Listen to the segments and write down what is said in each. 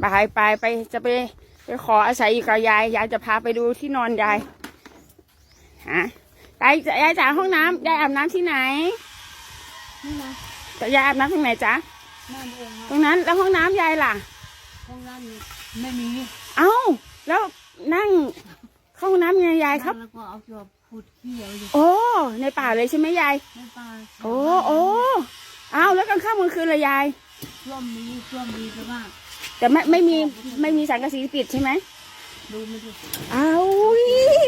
ไปไปไปจะไปไปขออาศัยอยู่กับยาย ยายจะพาไปดูที่นอนยายฮะยายยายจ๋าห้องน้ำยายอาบน้ำที่ไหนนี่นะแต่ยายอาบน้ำตรงไหนจ๊ะนั่นเองตรงนั้นแล้วห้องน้ำยายล่ะ ห้องน้ำนี่ไม่มี เอ้า แล้วนั่งเข้าห้องน้ำยังไงยายครับแล้วก็เอาจอบขุดขี้เอาอยู่โอ้ในป่าเลยใช่ไหมยายในป่าโอ้โอ้เอ้าแล้วกลางค่ำกลางคืนเลยยายช่วมมีช่วมมีแต่ว่า แต่ไม่ไม่มีไม่มีสังกะสีปิดใช่ไหมดูไม่ดูเอา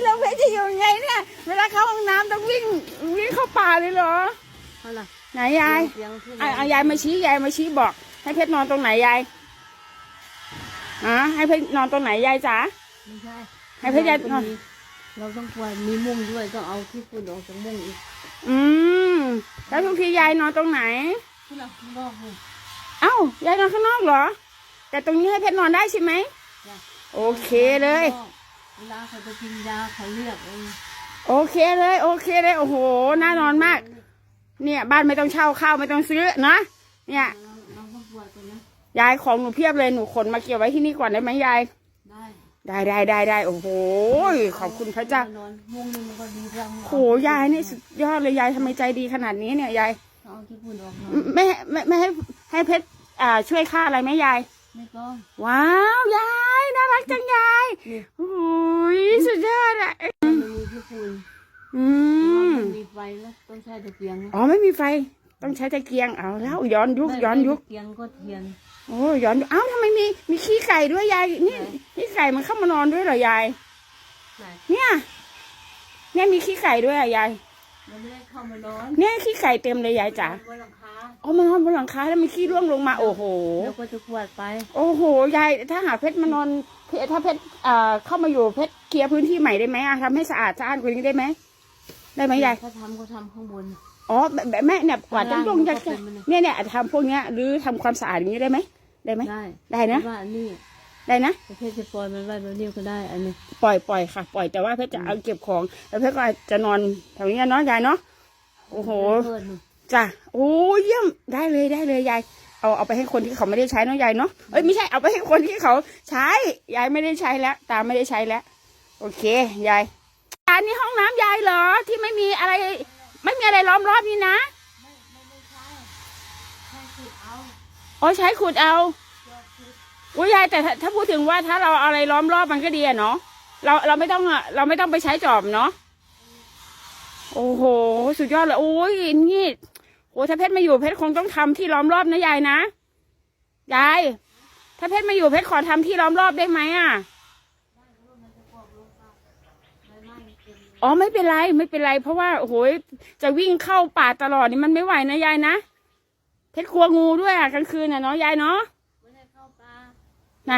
เราเพชรจะอยู่ยังไงเนี่ย เวลาเข้าห้องน้ำต้องวิ่งวิ่งเข้าป่าเลยเหรอเขาล่ะไหนยายเสียงที่ไหนอะเอายายมาชี้ยายมาชี้บอก ให้เพชรนอนตรงไหนยายอะให้เพชรนอนตรงไหนยายจ๋าไม่ใช่ให้พยาเราต้องมีเราต้องกลัวมีมุ้งด้วยต้องเอาที่ฝุ่นออกจากมุ้งอีกอืมแล้วทุกทียายนอนตรงไหนที่เราข้างนอกเลยเอ้ายายนอนข้างนอกเหรอ แต่ตรงนี้ให้เพชรนอนได้ใช่ไหมจ้ะโอเคเลย เวลาเขาจะกินยาเขาเรียกเองโอเคเลย โอเคเลยโอ้โหน่านอนมาก เนี่ย บ้านไม่ต้องเช่าข้าวไม่ต้องซื้อนะเนี่ยเราเราต้องกลัวตัวนั้นยายของหนูเพียบเลยหนูขนมาเก็บไว้ที่นี่ก่อนได้ไหมยายได้ได้ได้ได้ได้โอ้โหขอบคุณพระเจ้านอนมุ้งนึงมันก็ดีจังโหยายนี่สุดยอดเลยยายทำไมใจดีขนาดนี้เนี่ยยายเอาที่ฝุ่นออกหน่อยไม่ให้ไม่ไม่ให้ให้เพชรอ่าช่วยค่าอะไรไหมยายไม่ต้อง ว้าวยายน่ารักจังยายนี่โอ้ยสุดยอดอะมันมีที่ฝุ่นอืมมันมีไฟแล้วต้องใช้ตะเกียงอ๋อไม่มีไฟ ต้องใช้ตะเกียงเอาแล้วย้อนยุคย้อนยุคตะเกียงก็เทียนโอ้ย้อนยุคเอ้าทำไมมีมีขี้ไก่ด้วยยายนี่ไหนขี้ไก่มันเข้ามานอนด้วยเหรอยายไหนเนี่ยเนี่ยมีขี้ไก่ด้วยอะยาย มันไม่ได้เข้ามานอนเนี่ยขี้ไก่เต็มเลยยายจ๋าบนหลังคาอ๋อมานอนบนหลังคาแล้วมีขี้ร่วงลงมาโอ้โห แล้วก็จะกวาดไป โอ้โหยายถ้าหากเพชรมานอนเพชรถ้าเพชรอ่าเข้ามาอยู่เพชรเคลียร์พื้นที่ใหม่ได้ไหมอะทำให้สะอาดสะอ้านกว่านี้ได้ไหมได้ไหมยายถ้าทำก็ทำข้างบน อ๋อแบบแบบแม่เนี่ยกวาดจังจงข้างล่างจังมันก็เป็นมันเนี่ยเนี่ยทำพวกเนี้ยหรือทำความสะอาดอย่างนี้ได้ไหมได้ไหมได้ได้นะว่าอันนี้ ได้นะประเภทจะปล่อยมันไว้แบบนี้ก็ได้ อันนี้ ปล่อยปล่อยค่ะ ปล่อยแต่ว่าเพชรจะเอาเก็บของ แล้วเพชรก็จะนอนแถวนี้เนาะยายเนาะโอ้โหเพิ่นนู่นจ้ะโอ้เยี่ยมได้เลยได้เลยยายเอาเอาไปให้คนที่เขาไม่ได้ใช้เนาะยายเนาะเอ้ยไม่ใช่เอาไปให้คนที่เขาใช้ยายไม่ได้ใช้แล้ว ตาไม่ได้ใช้แล้ว โอเคยายอันนี้ห้องน้ำยายเหรอที่ไม่มีอะไร ไม่มีอะไรล้อมรอบนี่นะอ๋อใช้ขุดเอา อุ้ยยายแต่ถ้าถ้าพูดถึงว่าถ้าเราเอาอะไรล้อมรอบมันก็ดีอะเนาะเราเราไม่ต้องอะเราไม่ต้องไปใช้จอบเนาะโอ้โห สุดยอดเลยโอ้ยนี่โอ้ถ้าเพชรมาอยู่เพชรคงต้องทำที่ล้อมรอบนะยายนะยายถ้าเพชรมาอยู่เพชรขอทำที่ล้อมรอบได้ไหมอะอ๋อไม่เป็นไรไม่เป็นไร เพราะว่าโอ้โหจะวิ่งเข้าป่าตลอดนี่มันไม่ไหวนะยายนะเพชรกลัวงูด้วยอะกลางคืนน่ะเนาะยายเนาะ ไ